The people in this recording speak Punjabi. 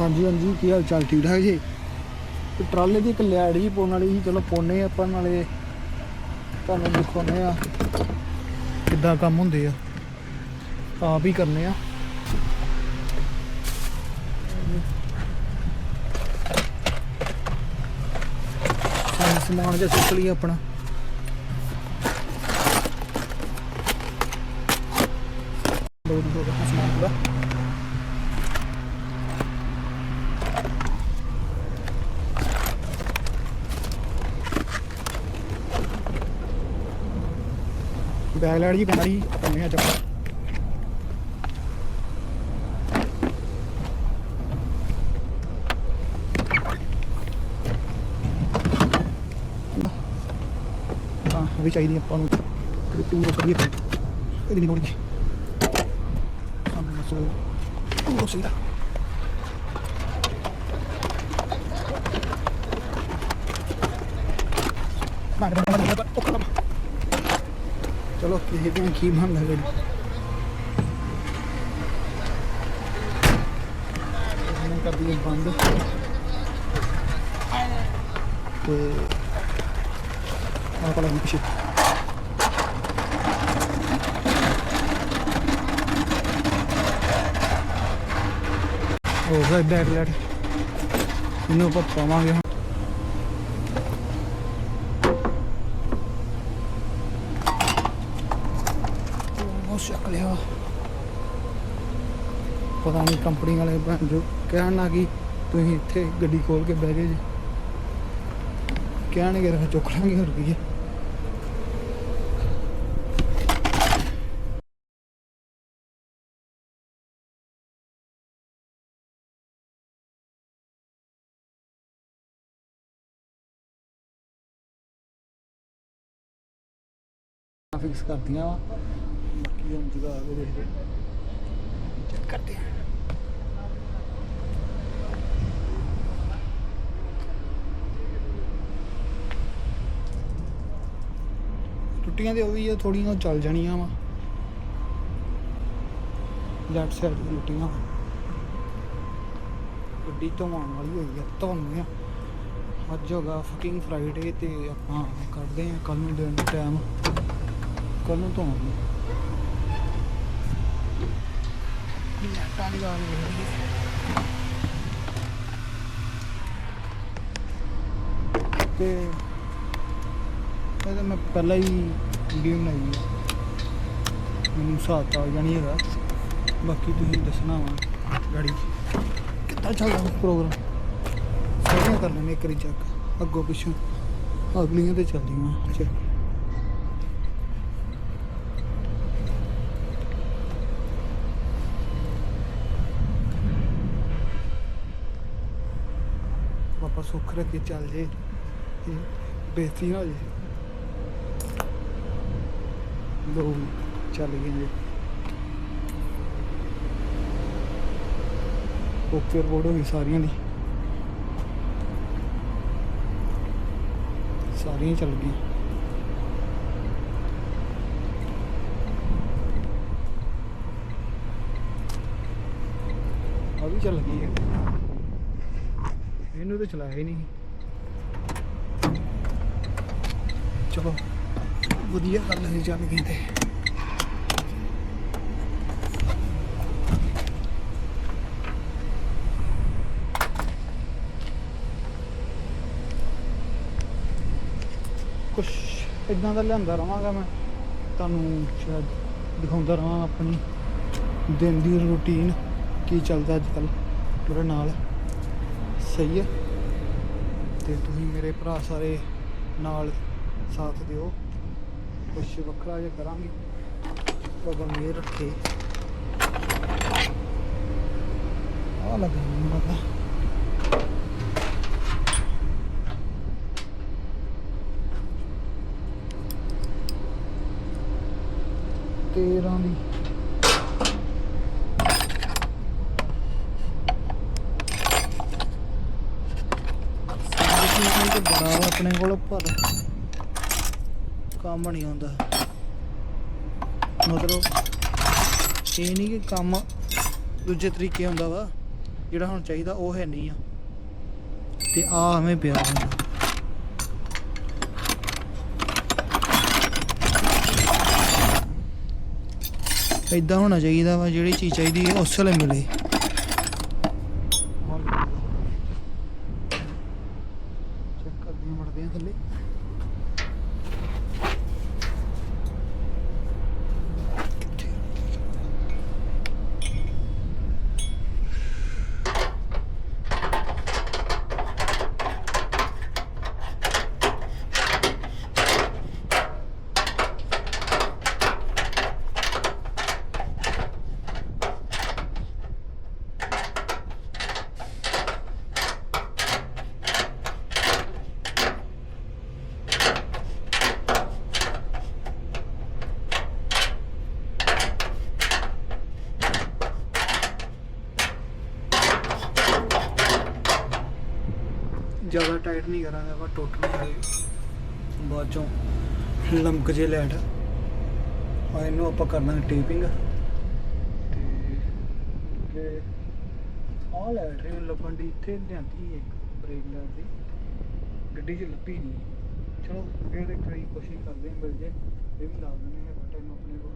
ਹਾਂਜੀ ਹਾਂਜੀ, ਕੀ ਹਾਲ ਚਾਲ? ਠੀਕ ਠਾਕ ਜੀ? ਤੇ ਟਰਾਲੇ ਦੀ ਇੱਕ ਲੈੜ ਜੀ ਪਾਉਣ ਵਾਲੀ ਸੀ। ਚਲੋ ਪਾਉਨੇ ਆਪਾਂ, ਨਾਲੇ ਤੁਹਾਨੂੰ ਦਿਖਾਉਨੇ ਆ ਕਿੱਦਾਂ ਕੰਮ ਹੁੰਦੇ ਆ। ਆਪ ਹੀ ਕਰਨੇ ਆ। ਸਮਾਨ ਜਿਹਾ ਚੁੱਕ ਲਈ ਆਪਣਾ। ਬੈਗ ਲੈਣ ਜੀ ਬਣਾ ਕੰਨੇ ਆ ਚੱਪਾ ਵੀ ਚਾਹੀਦੀ ਆਪਾਂ ਨੂੰ। ਤੇ ਟੂਰ ਕਰੀਏ ਇਹਦੀ ਨਹੀਂ। ਲੋੜ ਜੀ ਸਾਨੂੰ ਸੋ ਟੂਰ ਚਾਹੀਦਾ ਮਾਰ ਮਾਰ ਮਾਰ ਮਾਰ ਓਕੇ ਚਲੋ ਦੇਖਦੇ ਹਾਂ ਕੀ ਬਣਦਾ ਫਿਰ ਇਹਨੂੰ ਕਰ ਦਈਏ ਬੰਦ। ਤੇ ਆਹ ਕੋਲ ਪਿੱਛੇ। ਹੋ ਗਿਆ ਬੈਕ ਲੈਟ ਇਹਨੂੰ ਆਪਾਂ ਪਾਵਾਂਗੇ ਚੱਕ ਬਹੁਤ ਸ਼ੱਕ ਲਿਆ। ਪਤਾ ਨਹੀਂ ਕੰਪਨੀ ਵਾਲੇ ਜੋ ਕਹਿਣ ਨਾ ਕਿ ਤੁਸੀਂ ਇੱਥੇ ਗੱਡੀ ਖੋਲ ਕੇ ਬਹਿ ਗਏ ਜੀ। ਕਹਿਣਗੇ, ਫਿਰ ਚੁੱਕ ਲਾਂਗੇ ਹੋਰ ਕੀ ਹੈ। ਫਿਕਸ ਕਰਦੀਆਂ ਵਾ। ਬਾਕੀ ਹੁਣ ਜਗਾ ਕੇ ਦੇਖਦੇ ਚੈੱਕ ਕਰਦੇ ਹਾਂ ਟੁੱਟੀਆਂ ਤੇ ਉਹ ਵੀ ਥੋੜੀਆਂ ਚੱਲ ਜਾਣੀਆਂ ਵਾ। ਲੈਫਟ ਸਾਈਡ ਦੀ ਟੁੱਟੀਆਂ। ਗੱਡੀ ਧੋਣ ਵਾਲੀ ਹੋਈ ਆ ਧੋਣੇ ਆ। ਅੱਜ ਹੋਗਾ ਫਕਿੰਗ ਫਰਾਈਡੇ ਤੇ ਆਪਾਂ ਕਰਦੇ ਆ ਕੱਲ ਨੂੰ ਦਿਨ ਟਾਈਮ ਕੱਲ ਨੂੰ ਧੋਵਾਂਗੇ। ਲੈਟਾਂ ਦੀ ਗੱਲ ਹੈ ਤੇ ਇਹਦਾ ਮੈਂ ਪਹਿਲਾਂ ਹੀ ਵੀਡੀਓ ਬਣਾਈ ਹੈ। ਮੈਨੂੰ ਸਾਥ ਆ ਜਾਣੀ ਹੈਗਾ। ਬਾਕੀ ਤੁਸੀਂ ਦੱਸਣਾ ਵਾ ਗਾੜੀ। ਕਿੱਦਾਂ ਚੱਲਦਾ ਪ੍ਰੋਗਰਾਮ ਸਾਰੀਆਂ ਕਰ ਲੈਣੇ ਇੱਕ ਵਾਰੀ ਚੈੱਕ ਅੱਗੋਂ ਪਿੱਛੋਂ। ਅਗਲੀਆਂ ਤੇ ਚੱਲਦੀਆਂ ਚੈੱਕ ਪਾਪਾ ਸੁੱਖ ਰੱਖੀ ਚੱਲ ਜੇ ਬੇਤੀ ਨਾ ਹੋ ਜੇ। ਲੋ ਚੱਲ ਗਏ ਜੀ। ਓਕੇ, ਰਿਪੋਰਟ ਹੋ ਗਈ ਸਾਰੀਆਂ ਦੀ। ਸਾਰੀਆਂ ਚੱਲ ਗਈਆਂ। ਆ ਵੀ ਚੱਲ ਗਈ ਹੈ ਇਹਨੂੰ ਤਾਂ ਚਲਾਇਆ ਹੀ ਨਹੀਂ ਚਲੋ, ਵਧੀਆ ਗੱਲ ਹੈ ਚੱਲ ਗਈ ਤੇ। ਕੁਛ ਇਦਾਂ ਦਾ ਲਿਆਂਦਾ ਰਵਾਂਗਾ ਮੈਂ, ਤੁਹਾਨੂੰ ਸ਼ਾਇਦ ਦਿਖਾਉਂਦਾ ਰਵਾਂ ਆਪਣੀ ਦਿਨ ਦੀ ਰੁਟੀਨ ਕੀ ਚੱਲਦਾ ਅੱਜ ਕੱਲ ਮੇਰੇ ਨਾਲ। ਸਹੀ ਹੈ। ਤੇ ਤੁਸੀਂ ਮੇਰੇ ਭਰਾ ਸਾਰੇ ਨਾਲ ਸਾਥ ਦਿਓ। ਕੁਛ ਵੱਖਰਾ ਜਿਹਾ ਕਰਾਂਗੇ। ਬਾਬਾ ਮੇਰ ਰੱਖੇ। ਆ ਲੱਗਾ ਮੈਨੂੰ ਲੱਗਾ ਤੇਰਾਂ ਦੀ ਸੰਗਠਨ ਤੇ ਬੜਾ ਵਾ ਆਪਣੇ ਕੋਲ, ਪਰ ਕੰਮ ਨਹੀਂ ਆਉਂਦਾ। ਮਤਲਬ ਇਹ ਨਹੀਂ ਕਿ ਕੰਮ ਦੂਜੇ ਤਰੀਕੇ ਹੁੰਦਾ ਵਾ, ਜਿਹੜਾ ਹੁਣ ਚਾਹੀਦਾ ਉਹ ਹੈ ਨਹੀਂ ਆ। ਤੇ ਆ ਐਵੇਂ ਪਿਆ ਹੁੰਦਾ। ਇਦਾਂ ਹੋਣਾ ਚਾਹੀਦਾ ਵਾ, ਜਿਹੜੀ ਚੀਜ਼ ਚਾਹੀਦੀ ਹੈ, ਉਸ ਵੇਲੇ ਮਿਲੇ ਚੈੱਕ ਕਰਦੇ ਹਾਂ ਮੜਦੇ ਹਾਂ ਥੱਲੇ ਕਿੱਥੇ ਜ਼ਿਆਦਾ ਟਾਈਟ ਨਹੀਂ ਕਰਾਂਗੇ ਆਪਾਂ, ਟੁੱਟ ਨਾ ਬਾਅਦ ਚੋਂ ਲਮਕ ਜੇ ਲੈਟ। ਆ ਇਹਨੂੰ ਆਪਾਂ ਕਰਨਾ ਟੇਪਿੰਗ। ਤੇ ਅੱਗੇ ਆਹ ਲੈਟ ਇਹ ਲੱਭਣ ਦੀ, ਇੱਥੇ ਲਿਆਂਦੀ ਇੱਕ ਬ੍ਰੇਕ ਲੈਟ ਦੀ। ਗੱਡੀ 'ਚ ਲੱਭੀ ਨਹੀਂ ਚਲੋ, ਫਿਰ ਇੱਕ ਵਾਰੀ ਕੋਸ਼ਿਸ਼ ਕਰਦੇ ਹਾਂ ਮਿਲ ਜੇ। ਇਹ ਵੀ ਲਾ ਦਿੰਦੇ ਹਾਂ ਬਟਨ ਆਪਣੇ ਕੋਲ।